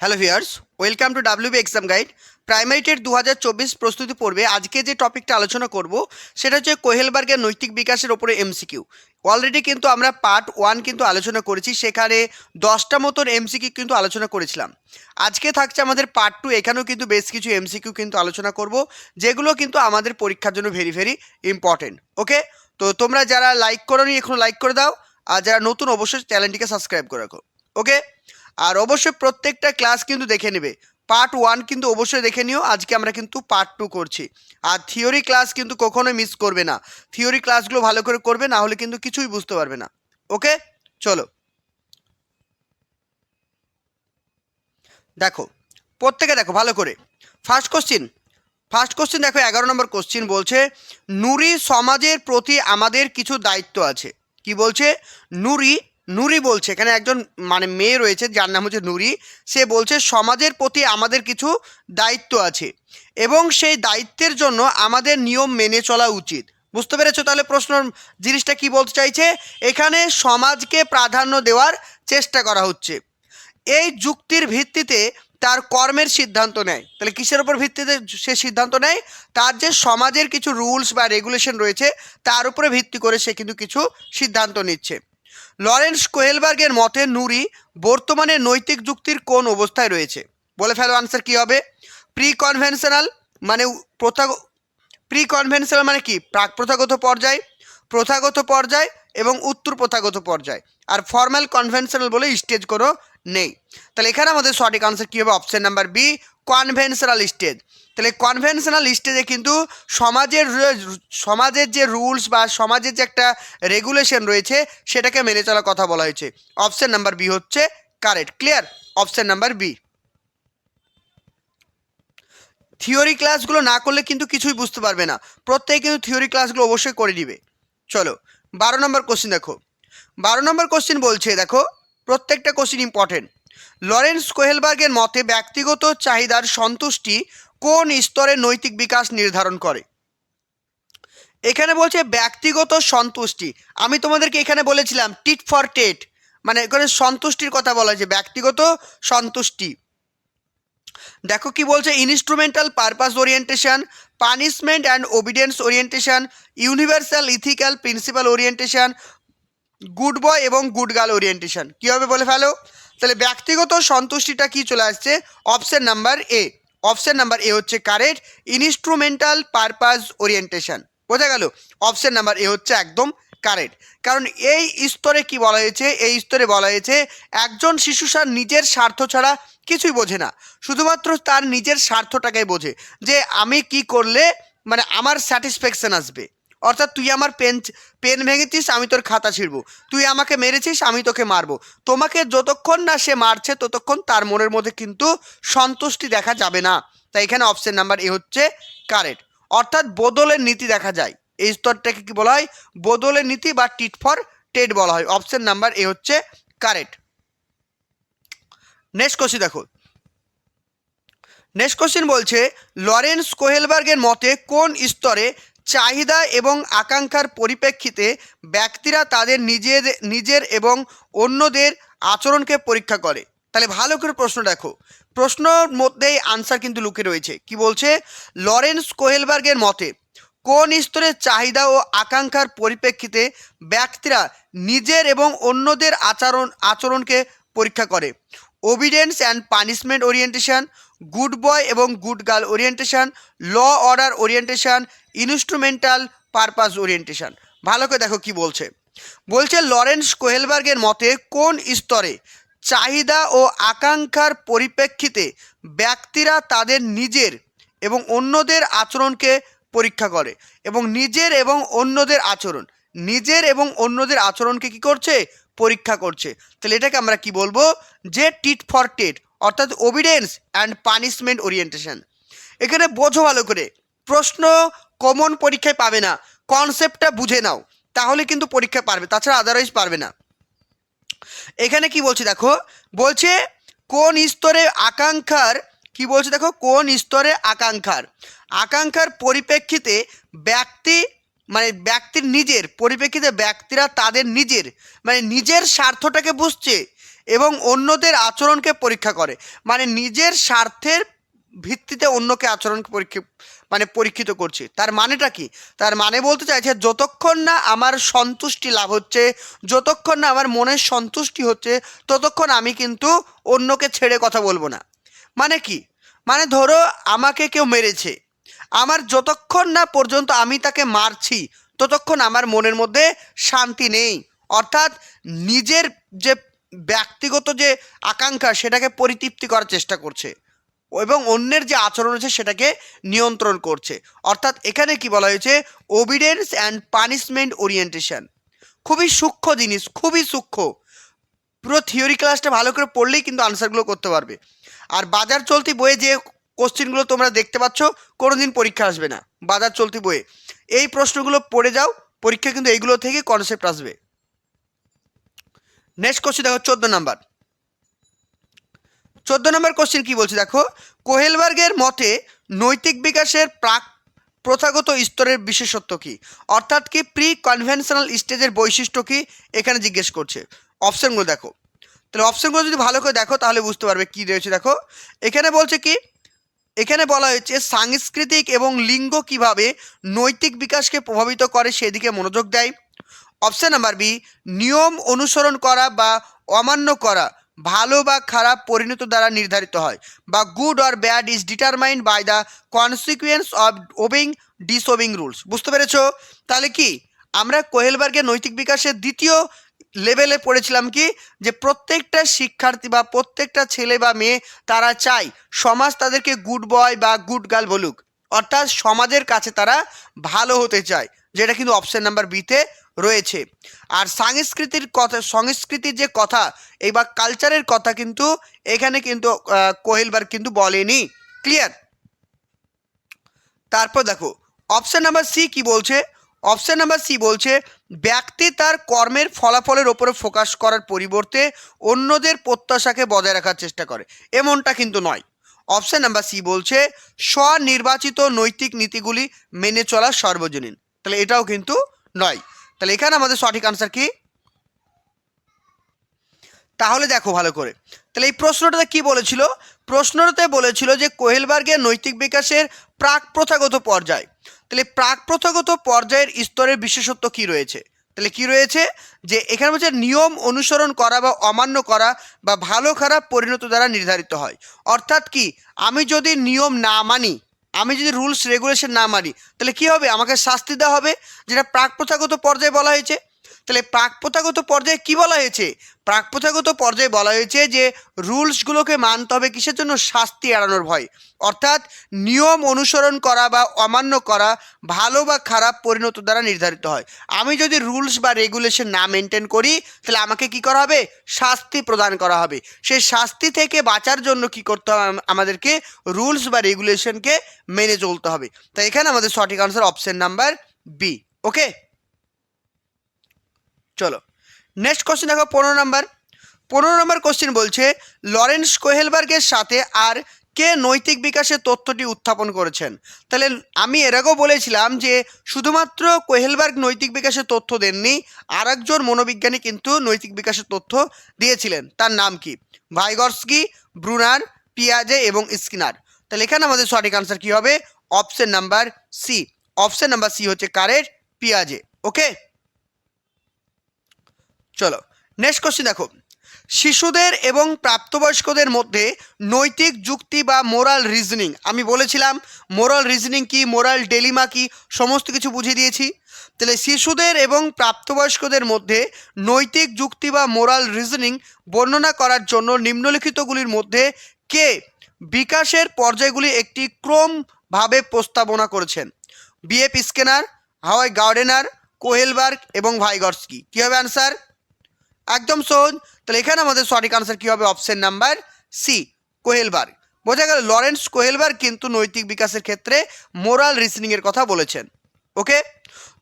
Hello viewers welcome to WB exam guide primary TET দু হাজার চব্বিশ প্রস্তুতি পড়বে আজকে যে টপিকটা আলোচনা করব, সেটা হচ্ছে কোহেলবার্গের নৈতিক বিকাশের ওপরে এমসিকিউ অলরেডি কিন্তু আমরা পার্ট ওয়ান কিন্তু আলোচনা করেছি, সেখানে দশটা মতন এমসিকিউ কিন্তু আলোচনা করেছিলাম। আজকে থাকছে আমাদের পার্ট টু এখানেও কিন্তু বেশ কিছু এমসিকিউ কিন্তু আলোচনা করব, যেগুলো কিন্তু আমাদের পরীক্ষার জন্য ভেরি ভেরি ইম্পর্টেন্ট ওকে তো তোমরা যারা লাইক করো নি এখনও লাইক করে দাও, আর যারা নতুন, অবশ্যই চ্যানেলটিকে সাবস্ক্রাইব করে রাখো ওকে আর অবশ্যই প্রত্যেকটা ক্লাস কিন্তু দেখে নেবে। পার্ট ওয়ান কিন্তু অবশ্যই দেখে নিও। আজকে আমরা কিন্তু পার্ট টু করছি। আর থিওরি ক্লাস কিন্তু কখনোই মিস করবে না। থিওরি ক্লাসগুলো ভালো করে করবে, না হলে কিন্তু কিছুই বুঝতে পারবে না। ওকে চলো। দেখো, প্রত্যেকে দেখো, ভালো করে। ফার্স্ট কোশ্চিন ফার্স্ট কোশ্চিন দেখো, এগারো নম্বর কোশ্চিন বলছে, নুরি সমাজের প্রতি আমাদের কিছু দায়িত্ব আছে। কি বলছে? নুরি নুরি বলছে, এখানে একজন মানে মেয়ে রয়েছে, যার নাম হচ্ছে নুরি। সে বলছে, সমাজের প্রতি আমাদের কিছু দায়িত্ব আছে এবং সেই দায়িত্বের জন্য আমাদের নিয়ম মেনে চলা উচিত। বুঝতে পেরেছ তাহলে প্রশ্ন জিনিসটা কি বলতে চাইছে? এখানে সমাজকে প্রাধান্য দেওয়ার চেষ্টা করা হচ্ছে। এই যুক্তির ভিত্তিতে তার কর্মের সিদ্ধান্ত নেয়। তাহলে কিসের উপর ভিত্তিতে সে সিদ্ধান্ত নেয়? তার যে সমাজের কিছু রুলস বা রেগুলেশন রয়েছে, তার উপরে ভিত্তি করে সে কিন্তু কিছু সিদ্ধান্ত নিচ্ছে। লরেন্স কোহেলবার্গের মতে, নুরি বর্তমানে নৈতিক যুক্তির কোন অবস্থায় রয়েছে। বলে ফেলো আনসার কি হবে? প্রি কনভেনশনাল মানে প্রথা প্রি কনভেনশনাল মানে কি? প্রাক প্রথাগত পর্যায় প্রথাগত পর্যায় এবং উত্তর প্রথাগত পর্যায়। আর ফর্মাল কনভেনশনাল বলে স্টেজ কোনো নেই। তাহলে এখানে আমাদের সঠিক আনসার কী হবে? Option number B conventional stage তাহলে কনভেনশনাল স্টেজে কিন্তু সমাজের সমাজের যে রুলস বা সমাজের যে একটা রেগুলেশন রয়েছে, সেটাকে মেনে চলার কথা বলা হয়েছে। অপশান নাম্বার বি হচ্ছে correct clear option number B theory ক্লাসগুলো না করলে কিন্তু কিছুই বুঝতে পারবে না। প্রত্যেকে কিন্তু থিওরি ক্লাসগুলো অবশ্যই করে দিবে চলো, বারো নম্বর কোশ্চিন দেখো। বারো নম্বর কোশ্চিন বলছে, দেখো, প্রত্যেকটা কোশ্চিন ইম্পর্টেন্ট লরেন্স কোহেলবার্গের মতে ব্যক্তিগত চাহিদার সন্তুষ্টি কোন স্তরে নৈতিক বিকাশ নির্ধারণ করে? এখানে বলছে ব্যক্তিগত সন্তুষ্টি। আমি তোমাদেরকে এখানে বলেছিলাম টিট ফর টেট মানে এখানে সন্তুষ্টির কথা বলা হয়েছে, ব্যক্তিগত সন্তুষ্টি। দেখো কি বলছে instrumental purpose orientation punishment and obedience orientation universal ethical principle orientation good boy এবং গুড গার্ল ওরিয়েন্টেশন কী হবে বলে ফেলো? তাহলে ব্যক্তিগত সন্তুষ্টিটা কি চলে আসছে? Option number A option number A হচ্ছে কারেক্ট ইনস্ট্রুমেন্টাল পারপাস ওরিয়েন্টেশন। বোঝা গেল? অপশন নাম্বার এ হচ্ছে একদম কারেক্ট কারণ এই স্তরে কি বলা হয়েছে? এই স্তরে বলা হয়েছে, একজন শিশু তার নিজের স্বার্থ ছাড়া কিছুই বোঝে না। শুধুমাত্র তার নিজের স্বার্থটাকে বোঝে যে আমি কি করলে মানে আমার স্যাটিসফ্যাকশান আসবে। অর্থাৎ তুই আমার পেন পেন ভেঙেছিস, আমি তোর খাতা ছিঁড়বো। তুই আমাকে মেরেছিস, আমি তোকে মারবো। তোমাকে যতক্ষণ না সে মারছে, ততক্ষণ তার মনের মধ্যে কিন্তু সন্তুষ্টি দেখা যাবে না। তাই এখানে অপশন নাম্বার এ হচ্ছে কারেক্ট অর্থাৎ বদলের নীতি দেখা যায়। এই স্তরটাকে কি বলা হয়? বদলের নীতি বা টিট ফর টেট বলা হয়। অপশন নাম্বার এ হচ্ছে কারেক্ট নেক্সট কোশ্চিন দেখো। নেক্সট কোশ্চিন বলছে, লরেন্স কোহেলবার্গের মতে কোন স্তরে চাহিদা এবং আকাঙ্ক্ষার পরিপ্রেক্ষিতে ব্যক্তিরা তাদের নিজের নিজের এবং অন্যদের আচরণকে পরীক্ষা করে। তাহলে ভালো করে প্রশ্ন দেখো। প্রশ্নর মধ্যেই আনসার কিন্তু লুকে রয়েছে। কি বলছে? লরেন্স কোহেলবার্গের মতে, কোন স্তরে চাহিদা ও আকাঙ্ক্ষার পরিপ্রেক্ষিতে ব্যক্তিরা নিজের এবং অন্যদের আচরণ, আচরণকে পরীক্ষা করে? Obedience and punishment orientation good boy এবং good girl orientation, law order orientation, instrumental purpose orientation. ভালো করে দেখো কি বলছে। বলছে লরেন্স কোহেলবার্গের মতে কোন স্তরে চাহিদা ও আকাঙ্ক্ষার পরিপ্রেক্ষিতে ব্যক্তিরা তাদের নিজের এবং অন্যদের আচরণকে পরীক্ষা করে এবং নিজের এবং অন্যদের আচরণ, নিজের এবং অন্যদের আচরণকে কি করছে? পরীক্ষা করছে। তাহলে এটাকে আমরা কি বলব? যে টিট ফর টেট অর্থাৎ ওবিডেন্স অ্যান্ড পানিশমেন্ট ওরিয়েন্টেশন এখানে বোঝো ভালো করে, প্রশ্ন কমন পরীক্ষায় পাবে না কনসেপ্টটা বুঝে নাও, তাহলে কিন্তু পরীক্ষা পারবে, তাছাড়া আদারওয়াইজ পারবে না। এখানে কি বলছে দেখো, বলছে কোন স্তরে আকাঙ্ক্ষার, কি বলছে দেখো, কোন স্তরে আকাঙ্ক্ষার? আকাঙ্ক্ষার পরিপ্রেক্ষিতে ব্যক্তি মানে ব্যক্তির নিজের, পরিপ্রেক্ষিতে ব্যক্তিরা তাদের নিজের মানে নিজের স্বার্থটাকে বুঝছে এবং অন্যদের আচরণকে পরীক্ষা করে। মানে নিজের স্বার্থের ভিত্তিতে অন্যকে আচরণকে পরীক্ষা মানে পরীক্ষিত করছে। তার মানেটা কি? তার মানে বলতে চাইছে, যতক্ষণ না আমার সন্তুষ্টি লাভ হচ্ছে, যতক্ষণ না আমার মনের সন্তুষ্টি হচ্ছে, ততক্ষণ আমি কিন্তু অন্যকে ছেড়ে কথা বলব না। মানে কি? মানে ধরো আমাকে কেউ মেরেছে। আমার যতক্ষণ না পর্যন্ত আমি তাকে মারছি, ততক্ষণ আমার মনের মধ্যে শান্তি নেই। অর্থাৎ নিজের যে ব্যক্তিগত যে আকাঙ্ক্ষা, সেটাকে পরিতৃপ্তি করার চেষ্টা করছে এবং অন্যের যে আচরণ আছে সেটাকে নিয়ন্ত্রণ করছে। অর্থাৎ এখানে কি বলা হয়েছে? ওবিডেন্স অ্যান্ড পানিশমেন্ট ওরিয়েন্টেশন খুবই সূক্ষ্ম জিনিস, খুবই সূক্ষ্ম। পুরো থিওরি ক্লাসটা ভালো করে পড়লেই কিন্তু আনসারগুলো করতে পারবে। আর বাজার চলতি বইয়ে যে কোশ্চেনগুলো তোমরা দেখতে পাচ্ছ কোনো দিন পরীক্ষা আসবে না, বাজার চলতি বইয়ে। এই প্রশ্নগুলো পড়ে যাও, পরীক্ষা কিন্তু এইগুলো থেকে কনসেপ্ট আসবে। নেক্সট কোশ্চেন দেখো, চোদ্দ নাম্বার। চোদ্দ নম্বর কোশ্চেন কি বলছে দেখো? কোহেলবার্গের মতে নৈতিক বিকাশের প্রাক প্রথাগত স্তরের বিশেষত্ব কি? অর্থাৎ কি প্রি কনভেনশনাল স্টেজের বৈশিষ্ট্য কি? এখানে জিজ্ঞেস করছে। অপশনগুলো দেখো। তাহলে অপশনগুলো যদি ভালো করে দেখো, তাহলে বুঝতে পারবে কি রয়েছে দেখো। এখানে বলছে কি, এখানে বলা হয়েছে সাংস্কৃতিক এবং লিঙ্গ কীভাবে নৈতিক বিকাশকে প্রভাবিত করে সেদিকে মনোযোগ দেয়। অপশন নাম্বার বি নিয়ম অনুসরণ করা বা অমান্য করা। ভালো বা খারাপ পরিণত দ্বারা নির্ধারিত হয় বা good or bad is determined by the consequence of obeying disobeying rules বুঝতে পেরেছ? তাহলে কি? আমরা কোহেলবার্গের নৈতিক বিকাশের দ্বিতীয় লেভেলে পড়েছিলাম কি? যে প্রত্যেকটা শিক্ষার্থী বা প্রত্যেকটা ছেলে বা মেয়ে তারা চায় সমাজ তাদেরকে গুড বয় বা গুড গার্ল বলুক। অর্থাৎ সমাজের কাছে তারা ভালো হতে চায়। যেটা কিন্তু অপশন নাম্বার বিতে রয়েছে। আর সংস্কৃতির কথা সংস্কৃতির যে কথা এই বা কালচারের কথা কিন্তু এখানে কিন্তু আহ, কোহেলবার্গ কিন্তু বলেনি। ক্লিয়ার তারপর দেখো অপশান নাম্বার সি কি বলছে? অপশান নাম্বার সি বলছে ব্যক্তি তার কর্মের ফলাফলের ওপরে ফোকাস করার পরিবর্তে অন্যদের প্রত্যাশাকে বজায় রাখার চেষ্টা করে। এমনটা কিন্তু নয়। অপশান নাম্বার সি বলছে স্বনির্বাচিত নৈতিক নীতিগুলি মেনে চলা সর্বজনীন। তাহলে এটাও কিন্তু নয়। তাহলে এখানে আমাদের সঠিক আনসার কি? তাহলে দেখো ভালো করে। তাহলে এই প্রশ্নটাতে কি বলেছিল? প্রশ্নটাতে বলেছিল যে কোহেলবার্গের নৈতিক বিকাশের প্রাক প্রথাগত পর্যায়। তাহলে প্রাক প্রথাগত পর্যায়ের স্তরের বিশেষত্ব কি রয়েছে? তাহলে কি রয়েছে? যে এখানে বলছে নিয়ম অনুসরণ করা বা অমান্য করা বা ভালো খারাপ পরিণত দ্বারা নির্ধারিত হয়। অর্থাৎ কি? আমি যদি নিয়ম না মানি আমি যদি রুলস রেগুলেশন না মানি, তাহলে কি হবে? আমাকে শাস্তি দেওয়া হবে, যেটা প্রাক প্রথাগত পর্যায়ে বলা হয়েছে। তাহলে প্রাক প্রথাগত পর্যায়ে কি বলা হয়েছে? প্রাক প্রথাগত পর্যায়ে বলা হয়েছে যে, রুলসগুলোকে মানতে হবে কিসের জন্য? শাস্তি এড়ানোর ভয়। অর্থাৎ নিয়ম অনুসরণ করা বা অমান্য করা ভালো বা খারাপ পরিণত দ্বারা নির্ধারিত হয়। আমি যদি রুলস বা রেগুলেশন না মেনটেন করি, তাহলে আমাকে কি করা হবে? শাস্তি প্রদান করা হবে। সেই শাস্তি থেকে বাঁচার জন্য কি করতে হবে? আমাদেরকে রুলস বা রেগুলেশনকে মেনে চলতে হবে। তাই এখানে আমাদের সঠিক answer option number B okay চলো। নেক্সট কোশ্চেন দেখো, পনেরো নাম্বার পনেরো নম্বর কোশ্চেন বলছে, লরেন্স কোহেলবার্গের সাথে আর কে নৈতিক বিকাশের তথ্যটি উত্থাপন করেছেন? তাহলে আমি এর আগেও বলেছিলাম যে, শুধুমাত্র কোহেলবার্গ নৈতিক বিকাশের তথ্য দেননি আর একজন মনোবিজ্ঞানী কিন্তু নৈতিক বিকাশের তথ্য দিয়েছিলেন। তার নাম কি? ভাইগর্সকি, ব্রুনার, পিয়াজে এবং স্কিনার। তাহলে এখানে আমাদের সঠিক আনসার কি হবে? Option number C option number C হচ্ছে কারের, পিয়াজে। ওকে চলো নেক্সট কোশ্চেন দেখো। শিশুদের এবং প্রাপ্তবয়স্কদের মধ্যে নৈতিক যুক্তি বা মোরাল রিজনিং আমি বলেছিলাম মোরাল রিজনিং কি মোরাল ডেলিমা কি, সমস্ত কিছু বুঝিয়ে দিয়েছি। তাহলে শিশুদের এবং প্রাপ্তবয়স্কদের মধ্যে নৈতিক যুক্তি বা মোরাল রিজনিং বর্ণনা করার জন্য নিম্নলিখিতগুলির মধ্যে কে বিকাশের পর্যায়গুলি একটি ক্রমভাবে প্রস্তাবনা করেছেন? বিএফ স্কেনার হাওয়াই গার্ডেনার কোহেলবার্গ এবং ভাইগর্সকি কী হবে আনসার একদম সহজ তাহলে এখানে আমাদের সঠিক আনসার কী হবে? অপশন নাম্বার সি কোহেলবার্গ বোঝা গেল লরেন্স কোহেলবার্গ কিন্তু নৈতিক বিকাশের ক্ষেত্রে মোরাল রিসনিংয়ের কথা বলেছেন ওকে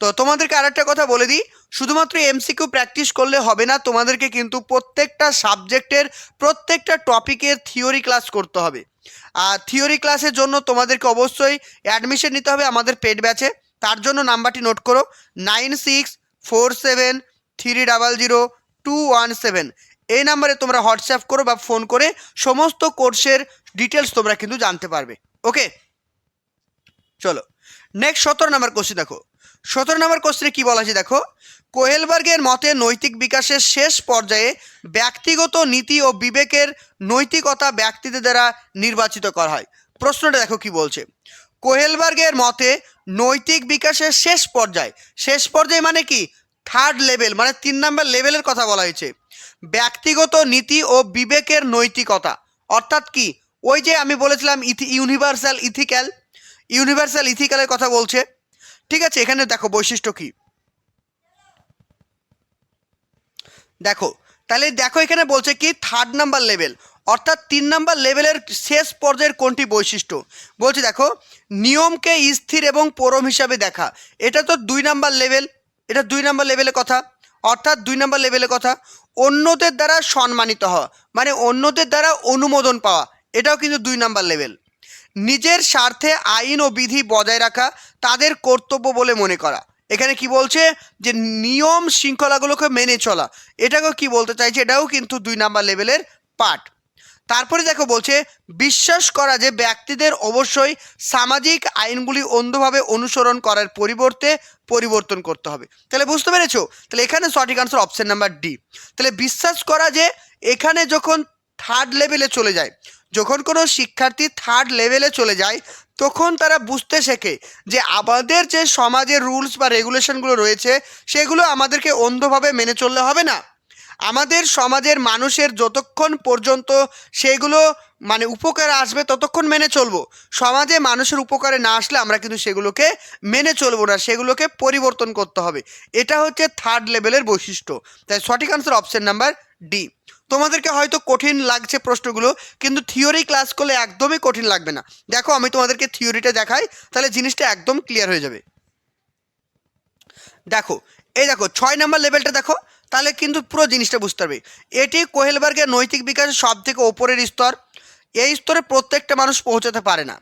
তো তোমাদেরকে আরেকটা কথা বলে দিই, শুধুমাত্র এমসিকিউ প্র্যাকটিস করলে হবে না, তোমাদেরকে কিন্তু প্রত্যেকটা সাবজেক্টের প্রত্যেকটা টপিকের থিওরি ক্লাস করতে হবে। আর থিওরি ক্লাসের জন্য তোমাদেরকে অবশ্যই অ্যাডমিশন নিতে হবে আমাদের পেড ব্যাচে তার জন্য নাম্বারটি নোট করো nine six four seven three double zero two one seven এই নাম্বারে তোমরা হোয়াটসঅ্যাপ করো বা ফোন করে সমস্ত কোর্সের ডিটেলস তোমরা কিন্তু জানতে পারবে। ওকে? চলো। নেক্সট সতেরো নাম্বার কোশ্চেন দেখো। সতেরো নাম্বার কোশ্চেনে কী বলা আছে দেখো? কোহেলবার্গের মতে নৈতিক বিকাশের শেষ পর্যায়ে ব্যক্তিগত নীতি ও বিবেকের নৈতিকতা ব্যক্তিদের দ্বারা নির্বাচিত করা হয়। প্রশ্নটা দেখো কি বলছে? কোহেলবার্গের মতে নৈতিক বিকাশের শেষ পর্যায়ে। শেষ পর্যায়ে মানে কি? থার্ড লেভেল মানে তিন নাম্বার লেভেলের কথা বলা হয়েছে। ব্যক্তিগত নীতি ও বিবেকের নৈতিকতা। অর্থাৎ কি? ওই যে আমি বলেছিলাম ইথি ইউনিভার্সাল ইথিক্যাল ইউনিভার্সাল ইথিক্যালের কথা বলছে। ঠিক আছে, এখানে দেখো বৈশিষ্ট্য কি? দেখো, তাহলে দেখো এখানে বলছে কি? থার্ড নাম্বার লেভেল অর্থাৎ তিন নাম্বার লেভেলের শেষ পর্যায়ের কোনটি বৈশিষ্ট্য? বলছে দেখো, নিয়মকে স্থির এবং পরম হিসাবে দেখা। এটা তো দুই নাম্বার লেভেল এটা দুই নাম্বার লেভেলের কথা। অর্থাৎ দুই নম্বর লেভেলের কথা, অন্যদের দ্বারা সম্মানিত হওয়া মানে অন্যদের দ্বারা অনুমোদন পাওয়া, এটাও কিন্তু দুই নাম্বার লেভেল নিজের স্বার্থে আইন ও বিধি বজায় রাখা, তাদের কর্তব্য বলে মনে করা। এখানে কি বলছে? যে নিয়ম শৃঙ্খলাগুলোকে মেনে চলা। এটাকেও কি বলতে চাইছে? এটাও কিন্তু দুই নাম্বার লেভেলের পার্ট তারপরে দেখো বলছে, বিশ্বাস করা যে ব্যক্তিদের অবশ্যই সামাজিক আইনগুলি অন্ধভাবে অনুসরণ করার পরিবর্তে পরিবর্তন করতে হবে। তাহলে বুঝতে পেরেছ? তাহলে এখানে সঠিক আনসার অপশন নাম্বার ডি তাহলে বিশ্বাস করা যে এখানে যখন থার্ড লেভেলে চলে যায়, যখন কোনো শিক্ষার্থী থার্ড লেভেলে চলে যায়, তখন তারা বুঝতে শেখে যে আমাদের যে সমাজের রুলস বা রেগুলেশনগুলো রয়েছে, সেগুলো আমাদেরকে অন্ধভাবে মেনে চললে হবে না। আমাদের সমাজের মানুষের যতক্ষণ পর্যন্ত সেগুলো মানে উপকারে আসবে ততক্ষণ মেনে চলবো। সমাজে মানুষের উপকারে না আসলে আমরা কিন্তু সেগুলোকে মেনে চলবো না, সেগুলোকে পরিবর্তন করতে হবে। এটা হচ্ছে থার্ড লেভেলের বৈশিষ্ট্য। তাই সঠিক আনসার অপশন নাম্বার ডি তোমাদেরকে হয়তো কঠিন লাগছে প্রশ্নগুলো, কিন্তু থিওরি ক্লাস করলে একদমই কঠিন লাগবে না। দেখো, আমি তোমাদেরকে থিওরিটা দেখাই, তাহলে জিনিসটা একদম ক্লিয়ার হয়ে যাবে। দেখো, এই দেখো, ছয় নম্বর লেভেলটা দেখো। তাহলে কিন্তু পুরো জিনিসটা বুঝতে পারবে। এটি কোহেলবার্গের নৈতিক বিকাশের সব থেকে ওপরের স্তর। এই স্তরে প্রত্যেকটা মানুষ পৌঁছাতে পারে না।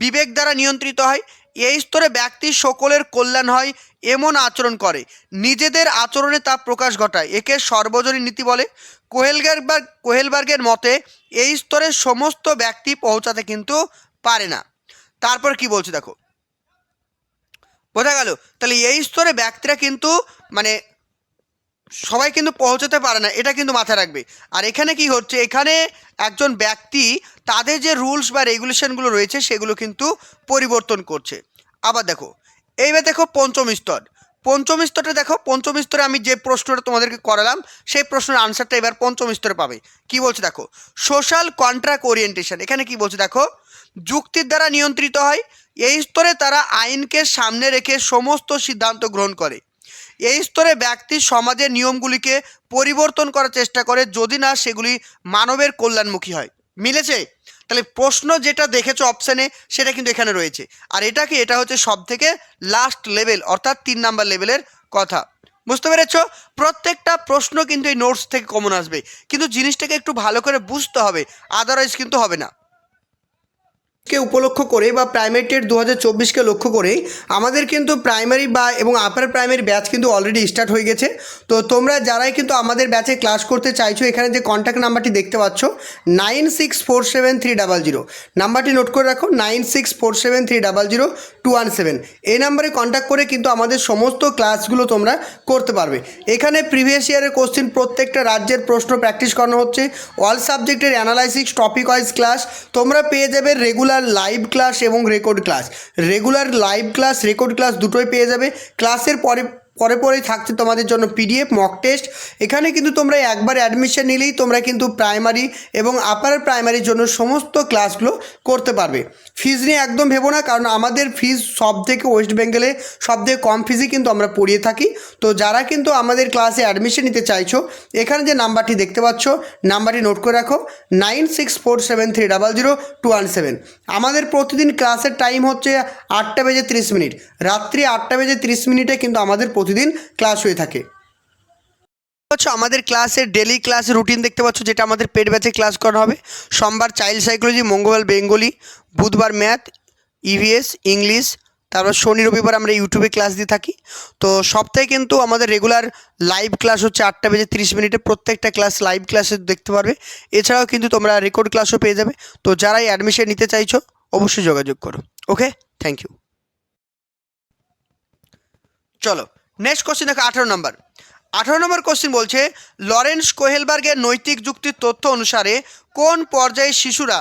বিবেক দ্বারা নিয়ন্ত্রিত হয়। এই স্তরে ব্যক্তি সকলের কল্যাণ হয়, এমন আচরণ করে। নিজেদের আচরণে তা প্রকাশ ঘটায়, একে সর্বজনীন নীতি বলে। কোহেলবার্গ, কোহেলবার্গের মতে, এই স্তরে সমস্ত ব্যক্তি পৌঁছাতে কিন্তু পারে না। তারপর কি বলছে দেখো। বোঝা গেল? তাহলে এই স্তরে ব্যক্তিরা কিন্তু মানে সবাই কিন্তু পৌঁছাতে পারে না, এটা কিন্তু মাথায় রাখবে। আর এখানে কি হচ্ছে? এখানে একজন ব্যক্তি তাদের যে রুলস বা রেগুলেশনগুলো রয়েছে, সেগুলো কিন্তু পরিবর্তন করছে। আবার দেখো, এইবার দেখো পঞ্চম স্তর। পঞ্চম স্তরে দেখো, পঞ্চম স্তরে আমি যে প্রশ্নটা তোমাদেরকে করালাম, সেই প্রশ্নের আনসারটা এবার পঞ্চম স্তরে পাবে। কি বলছে দেখো? সোশ্যাল কন্ট্রাক্ট ওরিয়েন্টেশন এখানে কি বলছে দেখো? যুক্তির দ্বারা নিয়ন্ত্রিত হয়, এই স্তরে তারা আইনকে সামনে রেখে সমস্ত সিদ্ধান্ত গ্রহণ করে। এই স্তরে ব্যক্তি সমাজের নিয়মগুলিকে পরিবর্তন করার চেষ্টা করে যদি না সেগুলি মানবের কল্যাণমুখী হয়। মিলেছে? তাহলে প্রশ্ন যেটা দেখেছ অপশানে সেটা কিন্তু এখানে রয়েছে। আর এটা কি? এটা হচ্ছে সব থেকে লাস্ট লেভেল অর্থাৎ তিন নাম্বার লেভেলের কথা। বুঝতে পেরেছ? প্রত্যেকটা প্রশ্ন কিন্তু এই নোটস থেকে কমন আসবে। কিন্তু জিনিসটাকে একটু ভালো করে বুঝতে হবে আদারওয়াইজ কিন্তু হবে না। কে উপলক্ষ করে বা প্রাইমারি টেট দু হাজার চব্বিশকে লক্ষ্য করে আমাদের কিন্তু প্রাইমারি বা এবং আপার প্রাইমারি ব্যাচ কিন্তু অলরেডি স্টার্ট হয়ে গেছে। তো তোমরা যারাই কিন্তু আমাদের ব্যাচে ক্লাস করতে চাইছো, এখানে যে কন্ট্যাক্ট নাম্বারটি দেখতে পাচ্ছ nine six four seven three double zero নাম্বারটি নোট করে রাখো nine six four seven three double zero two one seven এই নাম্বারে কন্ট্যাক্ট করে কিন্তু আমাদের সমস্ত ক্লাসগুলো তোমরা করতে পারবে। এখানে প্রিভিয়াস ইয়ারের কোশ্চেন প্রত্যেকটা রাজ্যের প্রশ্ন প্র্যাকটিস করানো হচ্ছে। অল সাবজেক্টের অ্যানালাইসিস টপিক ওয়াইজ ক্লাস তোমরা পেয়ে যাবে রেগুলার লাইভ ক্লাস এবং record class regular live class record class দুটোই পেয়ে যাবে। ক্লাসের পরে পরে পরেই থাকছে তোমাদের জন্য পিডিএফ মক টেস্ট এখানে কিন্তু তোমরা একবার অ্যাডমিশন নিলেই তোমরা কিন্তু প্রাইমারি এবং আপার প্রাইমারির জন্য সমস্ত ক্লাসগুলো করতে পারবে। ফিজ নিয়ে একদম ভেবো না, কারণ আমাদের ফিজ সব থেকে ওয়েস্ট বেঙ্গলে সব থেকে কম ফিজই কিন্তু আমরা পড়িয়ে থাকি। তো যারা কিন্তু আমাদের ক্লাসে অ্যাডমিশন নিতে চাইছো, এখানে যে নাম্বারটি দেখতে পাচ্ছ নাম্বারটি নোট করে রাখো nine six four seven three double zero two one seven আমাদের প্রতিদিন ক্লাসের টাইম হচ্ছে আটটা বেজে তিরিশ মিনিট। রাত্রি আটটা বেজে তিরিশ মিনিটে কিন্তু আমাদের প্রতিদিন ক্লাস হয়ে থাকে। পাচ্ছ, আমাদের ক্লাসের ডেলি ক্লাস রুটিন দেখতে পাচ্ছ, যেটা আমাদের পেড ব্যাচে ক্লাস করা হবে। সোমবার চাইল্ড সাইকোলজি মঙ্গলবার বেঙ্গলি, বুধবার ম্যাথ ইভিএস ইংলিশ তারপর শনি, রবিবার আমরা ইউটিউবে ক্লাস দিয়ে থাকি। তো সপ্তাহে কিন্তু আমাদের রেগুলার লাইভ ক্লাস হচ্ছে আটটা বেজে তিরিশ মিনিটে, প্রত্যেকটা ক্লাস লাইভ ক্লাসে দেখতে পারবে। এছাড়াও কিন্তু তোমরা রেকর্ড ক্লাসও পেয়ে যাবে। তো যারাই অ্যাডমিশন নিতে চাইছো, অবশ্যই যোগাযোগ করো। ওকে থ্যাংক ইউ চলো। নেক্সট কোশ্চেন দেখো, আঠারো নম্বর আঠারো নম্বর কোশ্চেন বলছে, লরেন্স কোহেলবার্গের নৈতিক যুক্তির তথ্য অনুসারে কোন পর্যায়ে শিশুরা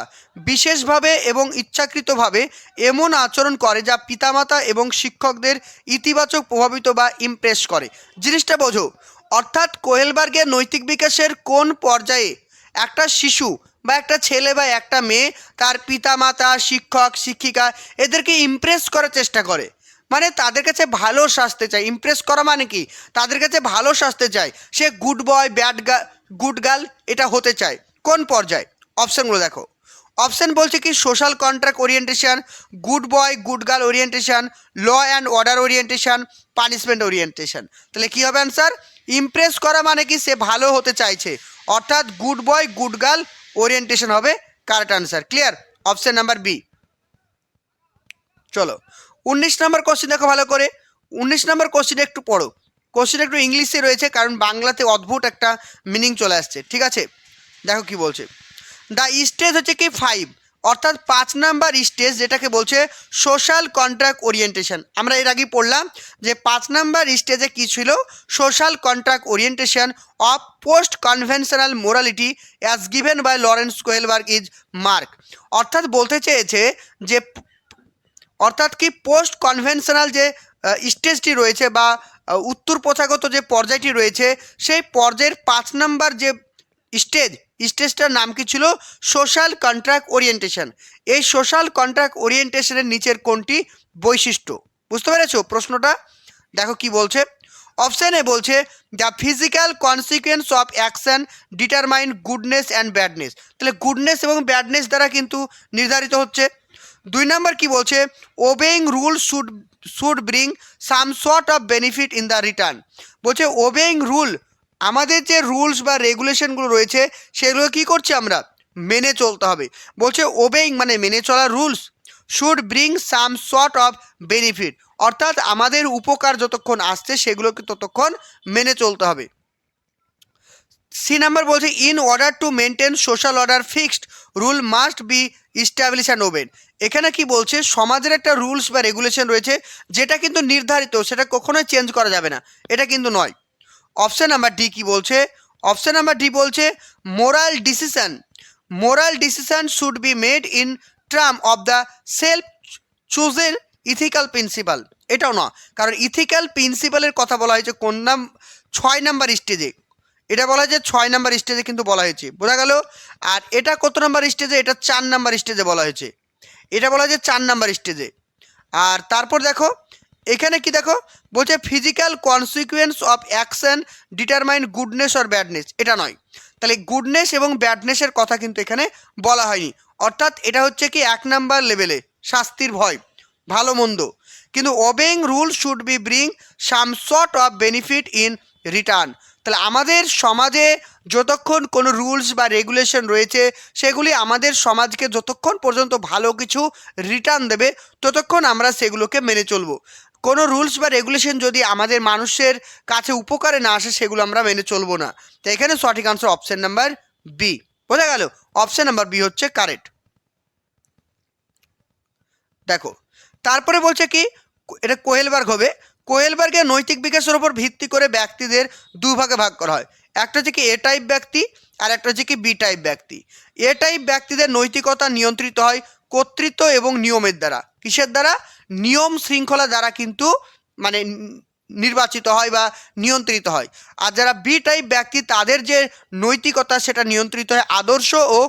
বিশেষভাবে এবং ইচ্ছাকৃতভাবে এমন আচরণ করে যা পিতামাতা এবং শিক্ষকদের ইতিবাচক প্রভাবিত বা ইমপ্রেস করে? জিনিসটা বোঝো, অর্থাৎ কোহেলবার্গের নৈতিক বিকাশের কোন পর্যায়ে একটা শিশু বা একটা ছেলে বা একটা মেয়ে তার পিতামাতা, শিক্ষক, শিক্ষিকা এদেরকে ইমপ্রেস করার চেষ্টা করে? মানে তাদের কাছে ভালো সাজতে চায় ইমপ্রেস করা মানে কি? তাদের কাছে ভালো সাজতে চায় সে গুড বয় ব্যাড গা গুড গার্ল এটা হতে চায়। কোন পর্যায়ে? অপশানগুলো দেখো। অপশান বলছে কি social contract orientation good boy good girl orientation law and order orientation punishment orientation তাহলে কী হবে অ্যান্সার ইমপ্রেস করা মানে কি, সে ভালো হতে চাইছে। অর্থাৎ good boy good girl orientation হবে। Correct answer clear option number B চলো। উনিশ নম্বর কোশ্চেন দেখো ভালো করে। উনিশ নম্বর কোশ্চেন একটু পড়ো। কোশ্চেন একটু ইংলিশে রয়েছে, কারণ বাংলাতে অদ্ভুত একটা মিনিং চলে আসছে, ঠিক আছে? দেখো কি বলছে। দ্য স্টেজ হচ্ছে কি ফাইভ অর্থাৎ পাঁচ নাম্বার স্টেজ যেটাকে বলছে সোশ্যাল কন্ট্রাক্ট ওরিয়েন্টেশন আমরা এর আগেই পড়লাম যে পাঁচ নাম্বার স্টেজে কী ছিল? Social contract orientation of post conventional morality as given by Lawrence Kohlberg is mark অর্থাৎ বলতে চেয়েছে যে অর্থাৎ কি পোস্ট কনভেনশনাল যে স্টেজটি রয়েছে বা উত্তর প্রথাগত যে পর্যায়টি রয়েছে, সেই পর্যায়ের পাঁচ নাম্বার যে স্টেজ স্টেজটার নাম কি ছিল? সোশ্যাল কন্ট্রাক্ট ওরিয়েন্টেশন এই সোশ্যাল কন্ট্রাক্ট ওরিয়েন্টেশনের নিচের কোনটি? বৈশিষ্ট্য। বুঝতে পেরেছ প্রশ্নটা? দেখো কি বলছে। অপশান বলছে the physical consequence of action determine goodness and badness তাহলে গুডনেস এবং ব্যাডনেস দ্বারা কিন্তু নির্ধারিত হচ্ছে। দুই নাম্বার কি বলছে? Obeying rule should should bring some sort of benefit in the return বলছে ওবেইং রুল আমাদের যে রুলস বা রেগুলেশনগুলো রয়েছে, সেগুলো কি করছি আমরা? মেনে চলতে হবে। বলছে ওবেইং মানে মেনে চলা rules should bring some sort of benefit অর্থাৎ আমাদের উপকার যতক্ষণ আসছে, সেগুলোকে ততক্ষণ মেনে চলতে হবে। সি নাম্বার বলছে in order to maintain social order fixed rule must be establish and obeyed. এখানে কি বলছে? সমাজের একটা রুলস বা রেগুলেশন রয়েছে, যেটা কিন্তু নির্ধারিত, সেটা কখনোই চেঞ্জ করা যাবে না। এটা কিন্তু নয়। অপশান নাম্বার ডি কি বলছে? অপশান নাম্বার ডি বলছে, moral decision moral decision should be made in terms of the self chosen ethical principle. এটাও না কারণ ইথিক্যাল প্রিন্সিপালের কথা বলা হয়েছে কোন নাম, ছয় নাম্বার স্টেজে। এটা বলা হয়েছে ছয় নাম্বার স্টেজে কিন্তু বলা হয়েছে। বোঝা গেল? আর এটা কত নাম্বার স্টেজে? এটা চার নাম্বার স্টেজে বলা হয়েছে। এটা বলা হয়েছে চার নাম্বার স্টেজে। আর তারপর দেখো, এখানে কি দেখো? বলছে physical consequence of action determine goodness or badness এটা নয়। তাহলে গুডনেস এবং ব্যাডনেসের কথা কিন্তু এখানে বলা হয়নি। অর্থাৎ এটা হচ্ছে কি এক নাম্বার লেভেলে, শাস্তির ভয়, ভালো মন্দ। কিন্তু obeying rule should be bring some sort of benefit in return তাহলে আমাদের সমাজে যতক্ষণ কোনো রুলস বা রেগুলেশন রয়েছে, সেগুলি আমাদের সমাজকে যতক্ষণ পর্যন্ত ভালো কিছু রিটার্ন দেবে, ততক্ষণ আমরা সেগুলোকে মেনে চলবো। কোনো রুলস বা রেগুলেশন যদি আমাদের মানুষের কাছে উপকারে না আসে, সেগুলো আমরা মেনে চলবো না। তো এখানে সঠিক আনসার অপশন নাম্বার বি বোঝা গেল? অপশান নাম্বার বি হচ্ছে কারেক্ট দেখো, তারপরে বলছে কি, এটা কোয়েলবার্গ হবে। কোয়েলবার্গের নৈতিক বিকাশের উপর ভিত্তি করে ব্যক্তিদের দুভাগে ভাগ করা হয়। একটা হচ্ছে কি এ টাইপ ব্যক্তি, আর একটা হচ্ছে কি বি টাইপ ব্যক্তি। এ টাইপ ব্যক্তিদের নৈতিকতা নিয়ন্ত্রিত হয় কর্তৃত্ব এবং নিয়মের দ্বারা। কিসের দ্বারা? নিয়ম শৃঙ্খলা দ্বারা কিন্তু মানে নির্বাচিত হয় বা নিয়ন্ত্রিত হয়। আর যারা বি টাইপ ব্যক্তি, তাদের যে নৈতিকতা সেটা নিয়ন্ত্রিত হয় আদর্শ ও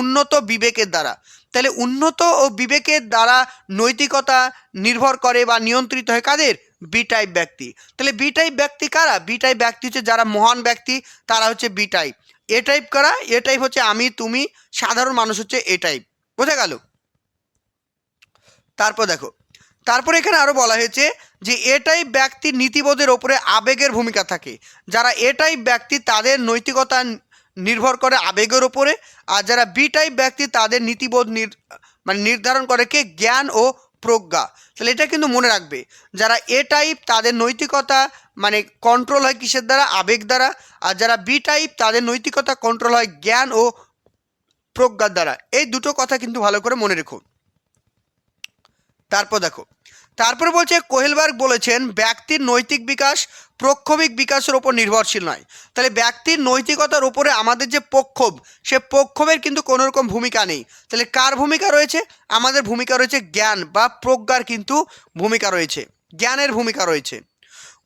উন্নত বিবেকের দ্বারা। তাহলে উন্নত ও বিবেকের দ্বারা নৈতিকতা নির্ভর করে বা নিয়ন্ত্রিত হয় কাদের? বি টাইপ ব্যক্তি। তাহলে বি টাইপ ব্যক্তি কারা? বি টাইপ ব্যক্তি হচ্ছে যারা মহান ব্যক্তি, তারা হচ্ছে বি টাইপ এ টাইপ কারা? এ টাইপ হচ্ছে আমি, তুমি, সাধারণ মানুষ হচ্ছে এ টাইপ বোঝা গেল? তারপর দেখো, তারপর এখানে আরও বলা হয়েছে যে এ টাইপ ব্যক্তির নীতিবোধের ওপরে আবেগের ভূমিকা থাকে। যারা এ টাইপ ব্যক্তি তাদের নৈতিকতা নির্ভর করে আবেগের ওপরে, আর যারা বি টাইপ ব্যক্তি তাদের নীতিবোধ নির মানে নির্ধারণ করে কে? জ্ঞান ও প্রজ্ঞা। তাহলে এটা কিন্তু মনে রাখবে, যারা এ টাইপ তাদের নৈতিকতা মানে কন্ট্রোল হয় কিসের দ্বারা? আবেগ দ্বারা। আর যারা বি টাইপ তাদের নৈতিকতা কন্ট্রোল হয় জ্ঞান ও প্রজ্ঞার দ্বারা। এই দুটো কথা কিন্তু ভালো করে মনে রেখো। তারপর দেখো, তারপর বলছে কোহেলবার্গ বলেছেন, ব্যক্তির নৈতিক বিকাশ প্রক্ষোভিক বিকাশের ওপর নির্ভরশীল নয়। তাহলে ব্যক্তির নৈতিকতার উপরে আমাদের যে প্রক্ষোভ, সে প্রক্ষোভের কিন্তু কোনো রকম ভূমিকা নেই। তাহলে কার ভূমিকা রয়েছে? আমাদের ভূমিকা রয়েছে জ্ঞান বা প্রজ্ঞার কিন্তু ভূমিকা রয়েছে। জ্ঞানের ভূমিকা রয়েছে।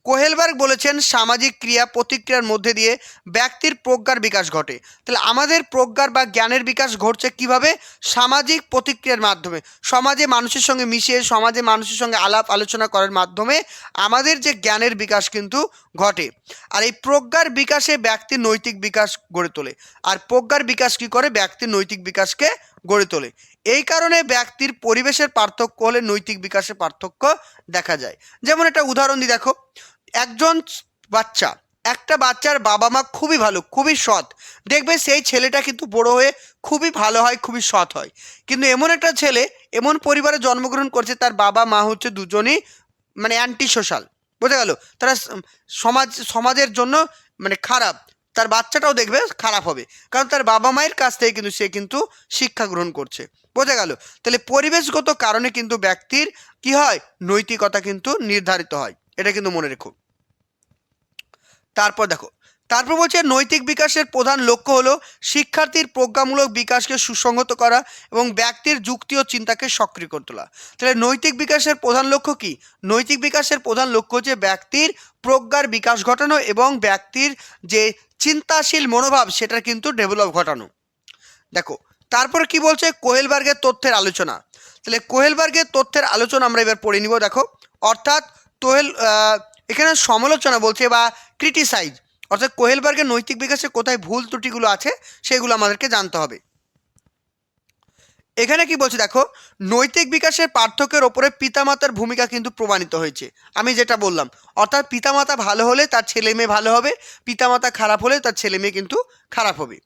কোহেলবার্গ বলেছেন, সামাজিক ক্রিয়া প্রতিক্রিয়ার মধ্যে দিয়ে ব্যক্তির প্রজ্ঞার বিকাশ ঘটে। তাহলে আমাদের প্রজ্ঞার বা জ্ঞানের বিকাশ ঘটছে কীভাবে? সামাজিক প্রতিক্রিয়ার মাধ্যমে। সমাজে মানুষের সঙ্গে মিশিয়ে সমাজে মানুষের সঙ্গে আলাপ আলোচনা করার মাধ্যমে আমাদের যে জ্ঞানের বিকাশ কিন্তু ঘটে। আর এই প্রজ্ঞার বিকাশে ব্যক্তির নৈতিক বিকাশ গড়ে তোলে। আর প্রজ্ঞার বিকাশ কী করে? ব্যক্তির নৈতিক বিকাশকে গড়ে তোলে। এই কারণে ব্যক্তির পরিবেশের পার্থক্য হলে নৈতিক বিকাশের পার্থক্য দেখা যায়। যেমন একটা উদাহরণ দিই দেখো। একজন বাচ্চা। একটা বাচ্চার বাবা মা খুবই ভালো, খুবই সৎ। দেখবে সেই ছেলেটা কিন্তু বড় হয়ে খুবই ভালো হয়, খুবই সৎ হয়। কিন্তু এমন একটা ছেলে, এমন পরিবারে জন্মগ্রহণ করছে, তার বাবা মা হচ্ছে দুজনই মানে অ্যান্টি সোশ্যাল বোঝা গেল? তারা সমাজ, সমাজের জন্য মানে খারাপ। তার বাচ্চাটাও দেখবে খারাপ হবে। কারণ তার বাবা মায়ের কাছ থেকে কিন্তু সে কিন্তু শিক্ষা গ্রহণ করছে। বোঝা গেল? তাহলে পরিবেশগত কারণে কিন্তু ব্যক্তির কি হয়? নৈতিকতা কিন্তু নির্ধারিত হয়। এটা কিন্তু মনে রেখো। তারপর দেখো, তারপর বলছে নৈতিক বিকাশের প্রধান লক্ষ্য হলো শিক্ষার্থীর প্রজ্ঞামূলক বিকাশকে সুসংহত করা এবং ব্যক্তির যুক্তি ও চিন্তাকে সক্রিয় করে তোলা। তাহলে নৈতিক বিকাশের প্রধান লক্ষ্য কি? নৈতিক বিকাশের প্রধান লক্ষ্য হচ্ছে ব্যক্তির প্রজ্ঞার বিকাশ ঘটানো এবং ব্যক্তির যে চিন্তাশীল মনোভাব সেটা কিন্তু ডেভেলপ ঘটানো। দেখো, তারপর কি বলছে? কোহেলবার্গের তথ্যের আলোচনা। তাহলে কোহেলবার্গের তথ্যের আলোচনা আমরা এবার পড়ে নিব, দেখো। অর্থাৎ তোহেল এখানে সমালোচনা বলছে বা ক্রিটিসাইজ অর্থাৎ কোহেলবার্গের নৈতিক বিকাশে কোথায় ভুল ত্রুটিগুলো আছে সেগুলো আমাদেরকে জানতে হবে। এখানে কি বলছে দেখো, নৈতিক বিকাশের পার্থক্যের ওপরে পিতামাতার ভূমিকা কিন্তু প্রমাণিত হয়েছে। আমি যেটা বললাম, অর্থাৎ পিতামাতা ভালো হলে তার ছেলে মেয়ে ভালো হবে, পিতামাতা খারাপ হলে তার ছেলে মেয়ে কিন্তু খারাপ হবে।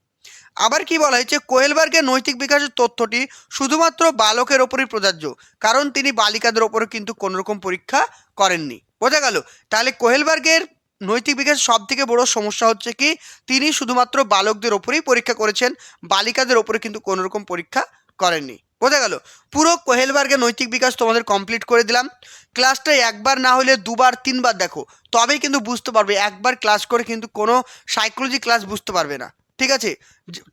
আবার কি বলা হয়েছে কোয়েলবার্গের নৈতিক বিকাশের তথ্যটি শুধুমাত্র বালকের ওপরই প্রযোজ্য, কারণ তিনি বালিকাদের ওপরে কিন্তু কোনোরকম পরীক্ষা করেননি। বোঝা গেল। তাহলে কোহেলবার্গের নৈতিক বিকাশ সব থেকে বড় সমস্যা হচ্ছে কি, তিনি শুধুমাত্র বালকদের ওপরেই পরীক্ষা করেছেন, বালিকাদের ওপরে কিন্তু কোনোরকম পরীক্ষা করেননি। বোঝা গেল। পুরো কোহেলবার্গের নৈতিক বিকাশ তোমাদের কমপ্লিট করে দিলাম। ক্লাসটা একবার না হলে দুবার, তিনবার দেখো, তবেই কিন্তু বুঝতে পারবে, একবার ক্লাস করে কিন্তু কোনো সাইকোলজি ক্লাস বুঝতে পারবে না। ঠিক আছে?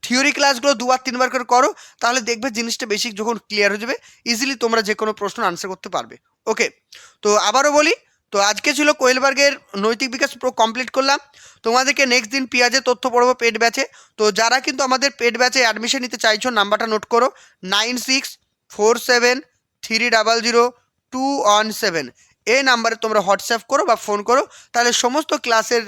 থিওরি ক্লাসগুলো দুবার, তিনবার করে করো, তাহলে দেখবে জিনিসটা বেশি যখন ক্লিয়ার হয়ে যাবে ইজিলি তোমরা যে কোনো প্রশ্ন আনসার করতে পারবে। ওকে তো আবারও বলি তো আজকে ছিল কোয়েলবার্গের নৈতিক বিকাশ পুরো কমপ্লিট করলাম। তোমাদেরকে নেক্সট দিন পেঁয়াজের তথ্য পড়ব পেড ব্যাচে। তো যারা কিন্তু আমাদের পেড ব্যাচে অ্যাডমিশন নিতে চাইছো, নাম্বারটা নোট করো nine six four seven three double zero two one seven এই নাম্বারে তোমরা হোয়াটসঅ্যাপ করো বা ফোন করো, তাহলে সমস্ত ক্লাসের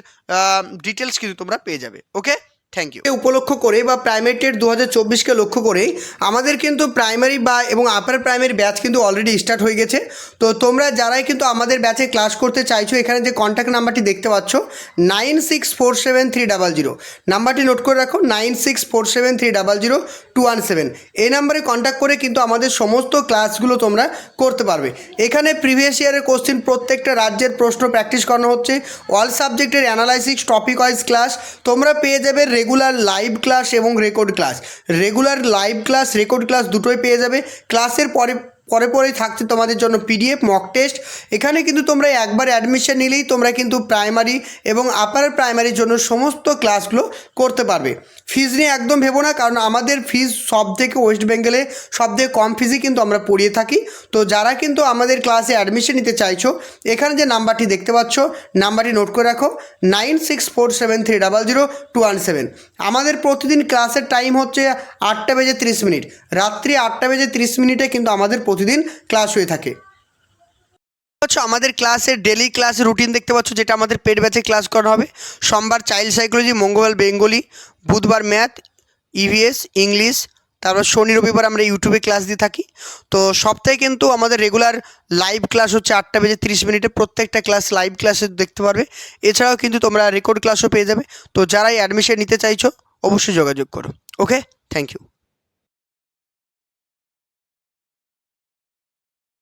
ডিটেলস কিন্তু তোমরা পেয়ে যাবে ওকে থ্যাংক ইউ উপলক্ষ করে বা প্রাইমারি টেট দু হাজার চব্বিশকে লক্ষ্য করে, আমাদের কিন্তু প্রাইমারি বা এবং আপার প্রাইমারি ব্যাচ কিন্তু অলরেডি স্টার্ট হয়ে গেছে। তো তোমরা যারাই কিন্তু আমাদের ব্যাচে ক্লাস করতে চাইছো, এখানে যে কন্ট্যাক্ট নাম্বারটি দেখতে পাচ্ছ nine six four seven three double zero নাম্বারটি নোট করে রাখো nine six four seven three double zero two one seven এই নাম্বারে কন্ট্যাক্ট করে কিন্তু আমাদের সমস্ত ক্লাসগুলো তোমরা করতে পারবে। এখানে প্রিভিয়াস ইয়ারের কোশ্চিন প্রত্যেকটা রাজ্যের প্রশ্ন প্র্যাকটিস করানো হচ্ছে। অল সাবজেক্টের অ্যানালাইসিস টপিক ওয়াইজ ক্লাস তোমরা পেয়ে যাবে রেগুলার লাইভ ক্লাস এবং record class regular live class record class দুটোই পেয়ে যাবে। ক্লাসের পরে পরে পরেই থাকছে তোমাদের জন্য পিডিএফ মক টেস্ট এখানে কিন্তু তোমরা একবার অ্যাডমিশন নিলেই তোমরা কিন্তু প্রাইমারি এবং আপার প্রাইমারির জন্য সমস্ত ক্লাসগুলো করতে পারবে। ফিজ নিয়ে একদম ভেবো না, কারণ আমাদের ফিজ সব থেকে ওয়েস্ট বেঙ্গলে সব থেকে কম ফিজই কিন্তু আমরা পড়িয়ে থাকি। তো যারা কিন্তু আমাদের ক্লাসে অ্যাডমিশন নিতে চাইছো, এখানে যে নাম্বারটি দেখতে পাচ্ছ, নাম্বারটি নোট করে রাখো nine six four seven three double zero two one seven আমাদের প্রতিদিন ক্লাসের টাইম হচ্ছে আটটা বেজে তিরিশ মিনিট। রাত্রি আটটা বেজে তিরিশ মিনিটে কিন্তু আমাদের প্রতিদিন ক্লাস হয়ে থাকে। পাচ্ছ আমাদের ক্লাসের ডেলি ক্লাস রুটিন দেখতে পাচ্ছ, যেটা আমাদের পেট ব্যাচে ক্লাস করা হবে। সোমবার চাইল্ড সাইকোলজি মঙ্গলবার বেঙ্গলি, বুধবার ম্যাথ ইভিএস ইংলিশ তারপর শনি, রবিবার আমরা ইউটিউবে ক্লাস দিয়ে থাকি। তো সপ্তাহে কিন্তু আমাদের রেগুলার লাইভ ক্লাস হচ্ছে আটটা বেজে তিরিশ মিনিটে, প্রত্যেকটা ক্লাস লাইভ ক্লাসে দেখতে পারবে। এছাড়াও কিন্তু তোমরা রেকর্ড ক্লাসও পেয়ে যাবে। তো যারাই অ্যাডমিশন নিতে চাইছো, অবশ্যই যোগাযোগ করো। Okay thank you